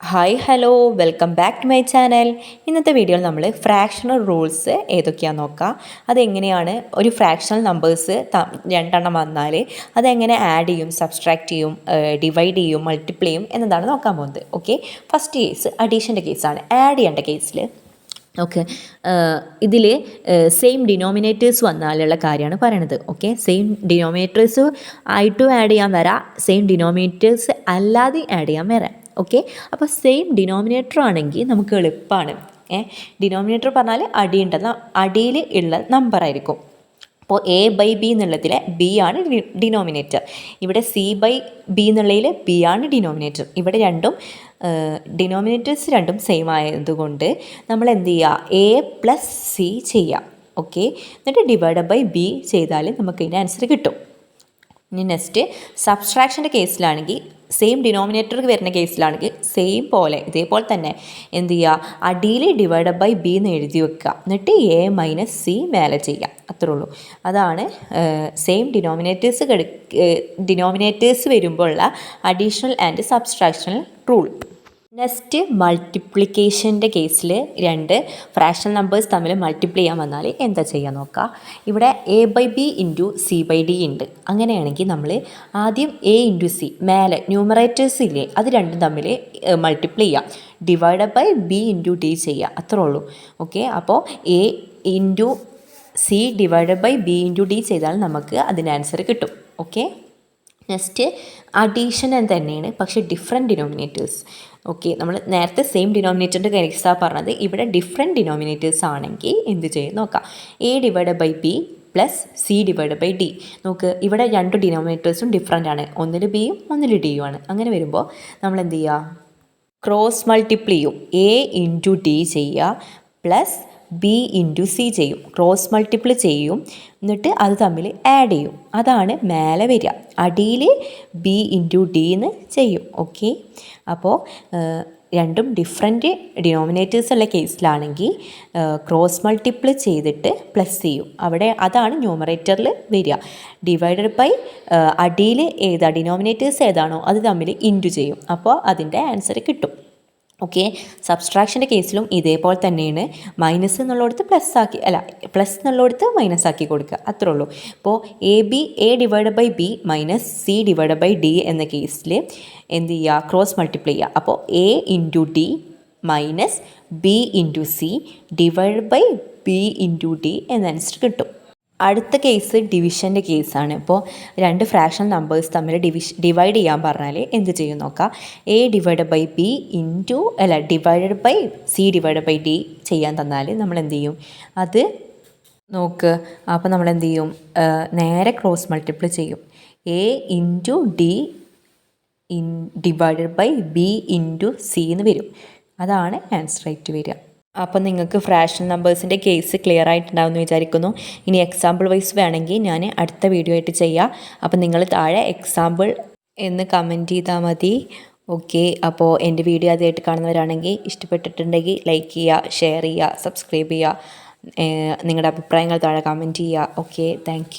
Hi hello welcome back to my channel ഇന്നത്തെ വീഡിയോയിൽ നമ്മൾ ഫ്രാക്ഷണൽ റൂൾസ് ഏതൊക്കെയാണെന്ന് നോക്കാം? അതെങ്ങനെയാണ് ഒരു ഫ്രാക്ഷണൽ നമ്പേഴ്സ് രണ്ടെണ്ണം വന്നാൽ അതെങ്ങനെ ആഡ് ചെയ്യും സബ്സ്ട്രാക്ട് ചെയ്യും ഡിവൈഡ് ചെയ്യും മൾട്ടിപ്ലൈ ചെയ്യും എന്നതാണ് നോക്കാൻ പോകുന്നത്. ഓക്കെ ഫസ്റ്റ് കേസ് അഡീഷന്റെ കേസാണ് ആഡ് ചെയ്യേണ്ട കേസിൽ ഓക്കെ ഇതിൽ സെയിം ഡിനോമിനേറ്റേഴ്സ് വന്നാലുള്ള കാര്യമാണ് പറയണത്. ഓക്കെ സെയിം ഡിനോമിനേറ്റേഴ്സ് ആയിട്ടും ആഡ് ചെയ്യാൻ വരാം സെയിം ഡിനോമിനേറ്റേഴ്സ് അല്ലാതെ ആഡ് ചെയ്യാൻ വരാം. ഓക്കെ അപ്പോൾ സെയിം ഡിനോമിനേറ്റർ ആണെങ്കിൽ നമുക്ക് എളുപ്പമാണ് ഏ? ഡിനോമിനേറ്റർ പറഞ്ഞാൽ അടിയുണ്ടെന്ന അടിയിൽ ഉള്ള നമ്പർ ആയിരിക്കും. അപ്പോൾ എ ബൈ ബി എന്നുള്ളതിലെ ബി ആണ് ഡിനോമിനേറ്റർ ഇവിടെ സി ബൈ ബി എന്നുള്ളതിൽ ബി ആണ് ഡിനോമിനേറ്റർ ഇവിടെ രണ്ടും ഡിനോമിനേറ്റേഴ്സ് രണ്ടും സെയിം ആയതുകൊണ്ട് നമ്മൾ എന്ത് ചെയ്യുക എ പ്ലസ് സി ചെയ്യാം. ഓക്കെ എന്നിട്ട് ഡിവൈഡ് ബൈ ബി ചെയ്താൽ നമുക്ക് ഇതിന്റെ ആൻസർ കിട്ടും. ഇനി നെക്സ്റ്റ് സബ്സ്ട്രാക്ഷന്റെ കേസിലാണെങ്കിൽ സെയിം ഡിനോമിനേറ്റർ വരുന്ന കേസിലാണെങ്കിൽ സെയിം പോലെ ഇതേപോലെ തന്നെ എന്ത് ചെയ്യുക അടിയിൽ ഡിവൈഡഡ് ബൈ ബി എന്ന് എഴുതി വെക്കുക. എന്നിട്ട് എ മൈനസ് സി മേലെ ചെയ്യുക. അത്രേ ഉള്ളൂ. അതാണ് സെയിം ഡിനോമിനേറ്റേഴ്സ് ഡിനോമിനേറ്റേഴ്സ് വരുമ്പോഴുള്ള additional and subtractional rule next മൾട്ടിപ്ലിക്കേഷന്റെ കേസിൽ രണ്ട് ഫ്രാക്ഷണൽ നമ്പേഴ്സ് തമ്മിൽ മൾട്ടിപ്ലൈ ചെയ്യാൻ വന്നാൽ എന്താ ചെയ്യാൻ നോക്കുക ഇവിടെ A by B into C by D ഉണ്ട്. അങ്ങനെയാണെങ്കിൽ നമ്മൾ ആദ്യം എ ഇന്റു സി മേലെ ന്യൂമറേറ്റേഴ്സ് ഇല്ലേ അത് രണ്ടും തമ്മിൽ മൾട്ടിപ്ലൈ ചെയ്യാം. Divide by B into D ചെയ്യുക അത്രേ ഉള്ളൂ. ഓക്കെ? അപ്പോൾ A into C divide by B into D ചെയ്താൽ നമുക്ക് അതിന് ആൻസർ കിട്ടും. ഓക്കെ? നെക്സ്റ്റ് അഡീഷൻ തന്നെയാണ് പക്ഷേ ഡിഫറെന്റ് ഡിനോമിനേറ്റേഴ്സ് ഓക്കെ നമ്മൾ നേരത്തെ സെയിം ഡിനോമിനേറ്ററിന്റെ കേസാണ് പറഞ്ഞത് ഇവിടെ ഡിഫറെന്റ് ഡിനോമിനേറ്റേഴ്സ് ആണെങ്കിൽ എന്ത് ചെയ്യും? നോക്കാം. A divide by B plus C divide by D നോക്ക് ഇവിടെ രണ്ട് ഡിനോമിനേറ്റേഴ്സും ഡിഫറെന്റ് ആണ്. ഒന്നിൽ ബിയും ഒന്നിൽ ഡിയും ആണ്. അങ്ങനെ വരുമ്പോൾ നമ്മൾ എന്ത് ചെയ്യുക? ക്രോസ് മൾട്ടിപ്ലൈ ചെയ്യും. എ ഇന്റു ഡി ചെയ്യുക. പ്ലസ് ബി ഇന്റു സി ചെയ്യും. ക്രോസ് മൾട്ടിപ്പിൾ ചെയ്യും. എന്നിട്ട് അത് തമ്മിൽ ആഡ് ചെയ്യും. അതാണ് മേലെ വരിക. അടിയിൽ ബി ഇന്റു ഡി എന്ന് ചെയ്യും. ഓക്കെ അപ്പോൾ രണ്ടും ഡിഫറെന്റ് ഡിനോമിനേറ്റേഴ്സ് ഉള്ള കേസിലാണെങ്കിൽ ക്രോസ് മൾട്ടിപ്പിൾ ചെയ്തിട്ട് പ്ലസ് ചെയ്യും. അവിടെ അതാണ് ന്യൂമറേറ്ററിൽ വരിക. ഡിവൈഡഡ് ബൈ അടിയിൽ ഏതാ? ഡിനോമിനേറ്റേഴ്സ് ഏതാണോ? അത് തമ്മിൽ ഇന്റു ചെയ്യും. അപ്പോൾ അതിന്റെ ആൻസർ കിട്ടും. ഓക്കെ സബ്സ്ട്രാക്ഷന്റെ കേസിലും ഇതേപോലെ തന്നെയാണ്. മൈനസ് എന്നുള്ളടത്ത് പ്ലസ് ആക്കി അല്ല പ്ലസ് എന്നുള്ളടത്ത് മൈനസ് ആക്കി കൊടുക്കുക. അത്രേ ഉള്ളൂ. ഇപ്പോൾ A B A divide by B minus C divide by D എന്ന കേസിൽ എന്ത് ചെയ്യുക? ക്രോസ് മൾട്ടിപ്ലൈ ചെയ്യുക. അപ്പോൾ A into D minus B into C divide by B into D എന്ന ആൻസർ കിട്ടും. അടുത്ത കേസ് ഡിവിഷന്റെ കേസാണ് ഇപ്പോൾ രണ്ട് ഫ്രാക്ഷൻ നമ്പേഴ്സ് തമ്മിൽ ഡിവിഷ് ഡിവൈഡ് ചെയ്യാൻ പറഞ്ഞാൽ എന്ത് ചെയ്യും നോക്കാം? A divide by B into അല്ല divide by C divide by D ചെയ്യാൻ തന്നാൽ നമ്മൾ എന്ത് ചെയ്യും? അത് നോക്ക്. അപ്പോൾ നമ്മൾ എന്ത് ചെയ്യും? നേരെ ക്രോസ് മൾട്ടിപ്ലൈ ചെയ്യും. A into D in divided by B into C എന്ന് വരും. അതാണ് ആൻസർ ആയിട്ട് വരിക. അപ്പോൾ നിങ്ങൾക്ക് ഫ്രാഷൻ നമ്പേഴ്സിന്റെ കേസ് ക്ലിയർ ആയിട്ടുണ്ടാവുമെന്ന് വിചാരിക്കുന്നു. ഇനി എക്സാമ്പിൾ വൈസ് വേണമെങ്കിൽ ഞാൻ അടുത്ത വീഡിയോ ആയിട്ട് ചെയ്യാം. അപ്പോൾ നിങ്ങൾ താഴെ എക്സാമ്പിൾ എന്ന് കമന്റ് ചെയ്താൽ മതി. ഓക്കെ അപ്പോൾ എന്റെ വീഡിയോ ആദ്യമായിട്ട് കാണുന്നവരാണെങ്കിൽ ഇഷ്ടപ്പെട്ടിട്ടുണ്ടെങ്കിൽ ലൈക്ക് ചെയ്യുക ഷെയർ ചെയ്യുക സബ്സ്ക്രൈബ് ചെയ്യുക. നിങ്ങളുടെ അഭിപ്രായങ്ങൾ താഴെ കമന്റ് ചെയ്യുക. Okay thank